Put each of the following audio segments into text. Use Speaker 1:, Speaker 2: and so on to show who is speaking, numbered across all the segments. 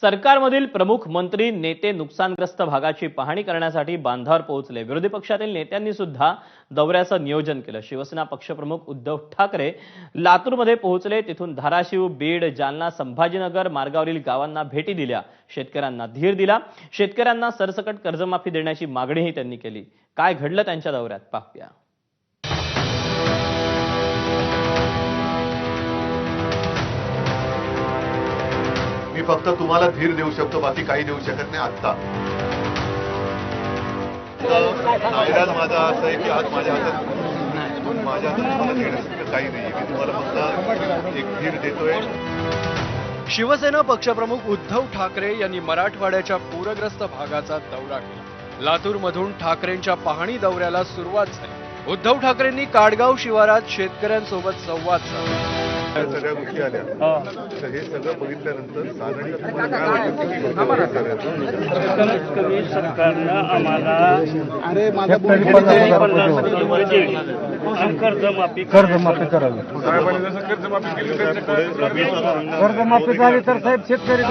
Speaker 1: सरकारमधील प्रमुख मंत्री नेते नुकसानग्रस्त भागाची पाहणी करण्यासाठी बांधावर पोहोचले. विरोधी पक्षातील नेत्यांनी सुद्धा दौऱ्याचं नियोजन केलं. शिवसेना पक्षप्रमुख उद्धव ठाकरे लातूरमध्ये पोहोचले. तिथून धाराशिव बीड जालना संभाजीनगर मार्गावरील गावांना भेटी दिल्या. शेतकऱ्यांना धीर दिला. शेतकऱ्यांना सरसकट कर्जमाफी देण्याची मागणीही त्यांनी केली. काय घडलं त्यांच्या दौऱ्यात? पाहूया.
Speaker 2: फक्त तुम्हाला धीर देऊ शकतो बाकी काही देऊ शकत नाही आत्ता. नाईलाज माझा असं आहे की आज माझ्या हातात माझ्या हातात तुम्हाला देण्यासारखं काही नाही मी तुम्हाला फक्त एक धीर देतोय.
Speaker 3: शिवसेना पक्षप्रमुख उद्धव ठाकरे यांनी मराठवाड्याच्या पूरग्रस्त भागाचा दौरा केला. लातूरमधून ठाकरेंच्या पाहणी दौऱ्याला सुरुवात झाली. उद्धव ठाकरेंनी काडगाव शिवारात शेतकऱ्यांसोबत संवाद साधला.
Speaker 2: सगळ्या गोष्टी आल्या. तर हे सगळं बघितल्यानंतर
Speaker 4: कमी सरकारनं आम्हाला
Speaker 5: अरे माझा
Speaker 4: देईल आणि कर्जमाफी
Speaker 5: कर्जमाफी करावी. कर्जमाफी झाली तर साहेब शेतकरी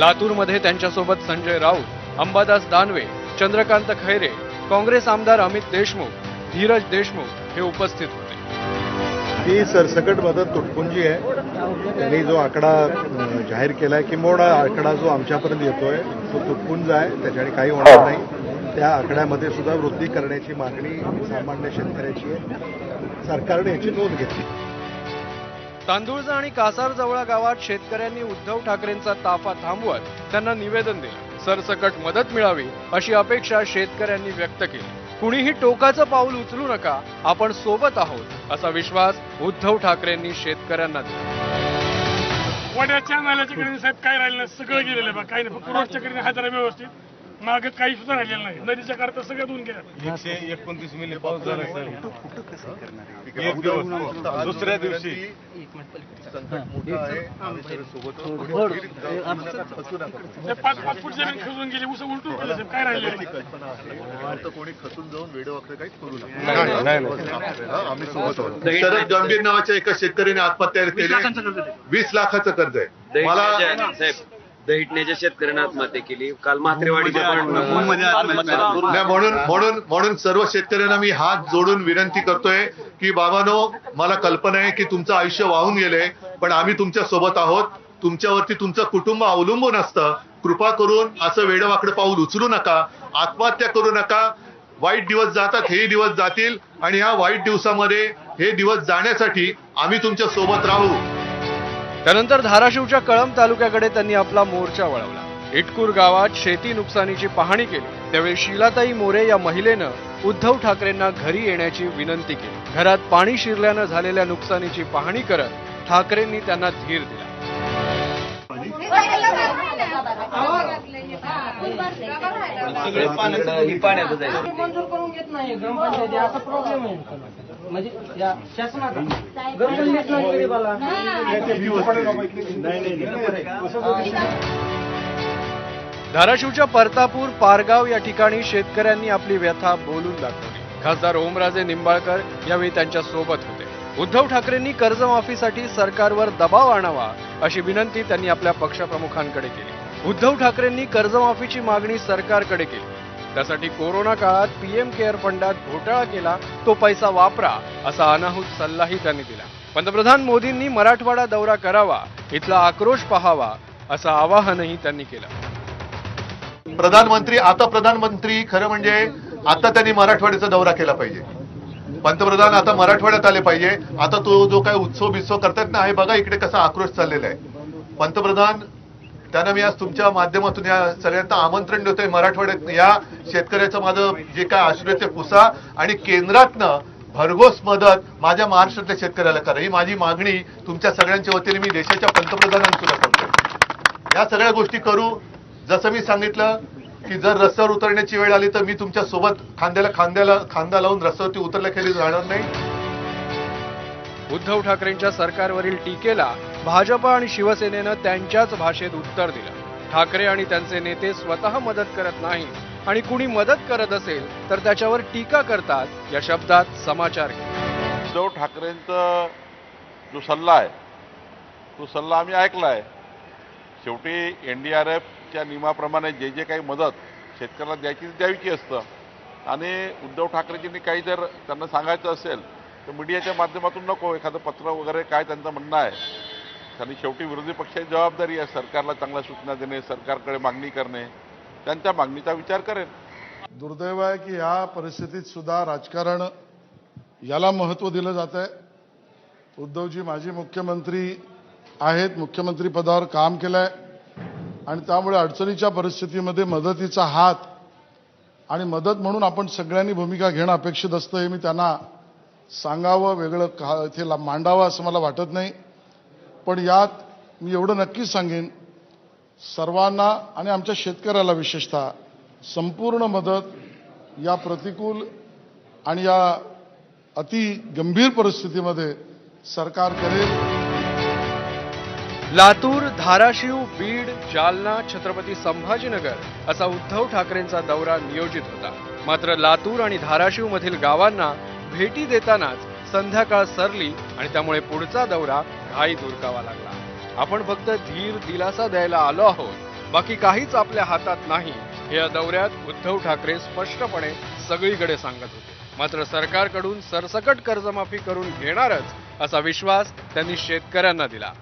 Speaker 3: लातूरमध्ये त्यांच्यासोबत संजय राऊत अंबादास दानवे चंद्रकांत खैरे काँग्रेस आमदार अमित देशमुख धीरज देशमुख हे उपस्थित होते.
Speaker 2: ही सरसकट मदत तुटपुंजी आहे. त्यांनी जो आकडा जाहीर केलाय किंबहुना आकडा जो आमच्यापर्यंत येतोय तो तुटपुंज आहे. त्याच्याने काही होणार नाही. त्या आकड्यामध्ये सुद्धा वृद्धी करण्याची मागणी सामान्य शेतकऱ्याची आहे. सरकारने याची नोंद घेतली.
Speaker 3: तांदूळजा आणि कासार जवळा गावात शेतकऱ्यांनी उद्धव ठाकरेंचा ताफा थांबवत त्यांना निवेदन दिलं. सरसकट मदत मिळावी अशी अपेक्षा शेतकऱ्यांनी व्यक्त केली. कुणीही टोकाचं पाऊल उचलू नका. आपण सोबत आहोत असा विश्वास उद्धव ठाकरेंनी शेतकऱ्यांना दिला.
Speaker 4: वड्याच्या नाल्याच्या कडे साहेब काय राहिलं सगळं गेलेलं बा काही नाही फक्त रोडच्या कडे हजार जरा व्यवस्थित. मागं काही सुद्धा राहिलेलं नाही. नदीच्या काढता सगळं धुवून गेलं
Speaker 6: एकशे एकोणतीस मिली पाऊस झाला एक दिवस. दुसऱ्या दिवशी.
Speaker 4: पाच पाच फूट जमीन खचून गेली. उस उलटून गेलं साहेब. काय
Speaker 2: फक्त कोणी खचून जाऊन वेडवाकडे काहीच करू नका. हा, आम्ही सोबत आहोत. शरद गंभीर नावाच्या एका शेतकऱ्याने आत्महत्या केली. वीस लाखाचं कर्ज आहे. मला
Speaker 7: साहेब. दहिटण्याच्या शेतकऱ्यांनी आत्महत्या केली काल म्हात्रेवाडीच्या पण
Speaker 2: नाही, म्हणून म्हणून म्हणून सर्व शेतकऱ्यांना मी हात जोडून विनंती करतोय की बाबानो मला कल्पना आहे की तुमचं आयुष्य वाहून गेलंय पण आम्ही तुमच्यासोबत आहोत. तुमच्यावरती तुमचं कुटुंब अवलंबून असतं. कृपा करून असं वेडवाकडे पाऊल उचलू नका. आत्महत्या करू नका. वाईट दिवस जातात हे दिवस जातील. आणि ह्या वाईट दिवसामध्ये हे दिवस जाण्यासाठी आम्ही तुमच्यासोबत राहू.
Speaker 3: त्यानंतर धाराशिवच्या कळंब तालुक्याकडे त्यांनी आपला मोर्चा वळवला. इटकूर गावात शेती नुकसानीची पाहणी केली. त्यावेळी शिलाताई मोरे या महिलेनं उद्धव ठाकरेंना घरी येण्याची विनंती केली. घरात पाणी शिरल्यानं झालेल्या नुकसानीची पाहणी करत ठाकरेंनी त्यांना धीर दिला.
Speaker 8: मंजूर करून म्हणजे या शासनाचा. गरीबाला.
Speaker 3: धाराशिवच्या परतापूर पारगाव या ठिकाणी शेतकऱ्यांनी आपली व्यथा बोलून दाखवली. खासदार ओमराजे निंबाळकर यावेळी त्यांच्यासोबत होते. उद्धव ठाकरेंनी कर्जमाफीसाठी सरकारवर दबाव आणावा अशी विनंती त्यांनी आपल्या पक्षप्रमुखांकडे केली. उद्धव ठाकरेंनी कर्जमाफीची मागणी सरकारकडे केली. त्यासाठी कोरोना काळात पीएम केअर फंडात घोटाळा केला तो पैसा वापरा असा अनाहूत सल्लाही त्यांनी दिला. पंतप्रधान मोदींनी मराठवाडा दौरा करावा इथला आक्रोश पहावा असं आवाहनही त्यांनी केलं.
Speaker 2: प्रधानमंत्री आता प्रधानमंत्री खरं म्हणजे आता त्यांनी मराठवाड्याचा दौरा केला पाहिजे. पंतप्रधान आता मराठवाड्यात आले पाहिजे. आता तो जो काय उत्सव बित्सव करतात ना हे बघा इकडे कसा आक्रोश चाललेला आहे. पंतप्रधान त्यांना मी आज तुमच्या माध्यमातून या सगळ्यांना आमंत्रण देतोय मराठवाड्यात. या शेतकऱ्याचं माझं जे काय आश्रय ते पुसा आणि केंद्रातनं भरघोस मदत माझ्या महाराष्ट्रातल्या शेतकऱ्याला करा. ही माझी मागणी तुमच्या सगळ्यांच्या वतीने मी देशाच्या पंतप्रधानांसुद्धा करतो या सगळ्या गोष्टी करू. जसं मी सांगितलं की जर रस्त्यावर उतरण्याची वेळ आली तर मी तुमच्यासोबत खांद्याला खांद्याला खांदा लावून रस्त्यावरती उतरल्याखेरी जाणार नाही.
Speaker 3: उद्धव ठाकरेंच्या सरकारवरील टीकेला भाजप आणि शिवसेनेनं त्यांच्याच भाषेत उत्तर दिलं. ठाकरे आणि त्यांचे नेते स्वतः मदत करत नाही आणि कुणी मदत करत असेल तर त्याच्यावर टीका करतात या शब्दात समाचार
Speaker 6: उद्धव ठाकरेंचा जो सल्ला आहे तो सल्ला आम्ही ऐकला आहे
Speaker 9: शेवटी एन डी आर एफच्या नियमाप्रमाणे जे जे काही मदत शेतकऱ्याला द्यायची द्यायची द्यावीची असतं. आणि उद्धव ठाकरेजींनी काही जर त्यांना सांगायचं असेल तर मीडियाच्या माध्यमातून नको एखादं पत्र वगैरे काय त्यांचं म्हणणं आहे. आणि शेवटी विरोधी पक्षाची जबाबदारी आहे. सरकारला चांगल्या सूचना देणे सरकारकडे मागणी करणे. त्यांच्या मागणीचा विचार करेन.
Speaker 10: दुर्दैव आहे की ह्या परिस्थितीत सुद्धा राजकारण याला महत्त्व दिलं जात आहे. उद्धवजी माजी मुख्यमंत्री आहेत. मुख्यमंत्री पदावर काम केलं आहे आणि त्यामुळे अडचणीच्या परिस्थितीमध्ये मदतीचा हात आणि मदत म्हणून आपण सगळ्यांनी भूमिका घेणं अपेक्षित असतं हे मी त्यांना सांगावं वेगळं का इथे मांडावं असं मला वाटत नाही. पण यात मी एवढं नक्कीच सांगेन सर्वांना आणि आमच्या शेतकऱ्याला विशेषतः संपूर्ण मदत या प्रतिकूल आणि या अति गंभीर परिस्थितीमध्ये सरकार करेल.
Speaker 3: लातूर धाराशिव बीड जालना छत्रपती संभाजीनगर असा उद्धव ठाकरेंचा दौरा नियोजित होता. मात्र लातूर आणि धाराशिव मधील गावांना भेटी देतानाच संध्याकाळ सरली आणि त्यामुळे पुढचा दौरा घाई दुरकावा लागला. आपण फक्त धीर दिलासा द्यायला आलो आहोत. बाकी काहीच आपल्या हातात नाही हे या दौऱ्यात उद्धव ठाकरे स्पष्टपणे सगळीकडे सांगत होते. मात्र सरकारकडून सरसकट कर्जमाफी करून घेणारच असा विश्वास त्यांनी शेतकऱ्यांना दिला.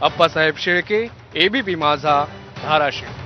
Speaker 3: अप्पासाहेब शेळके एबीपी माझा धाराशिव.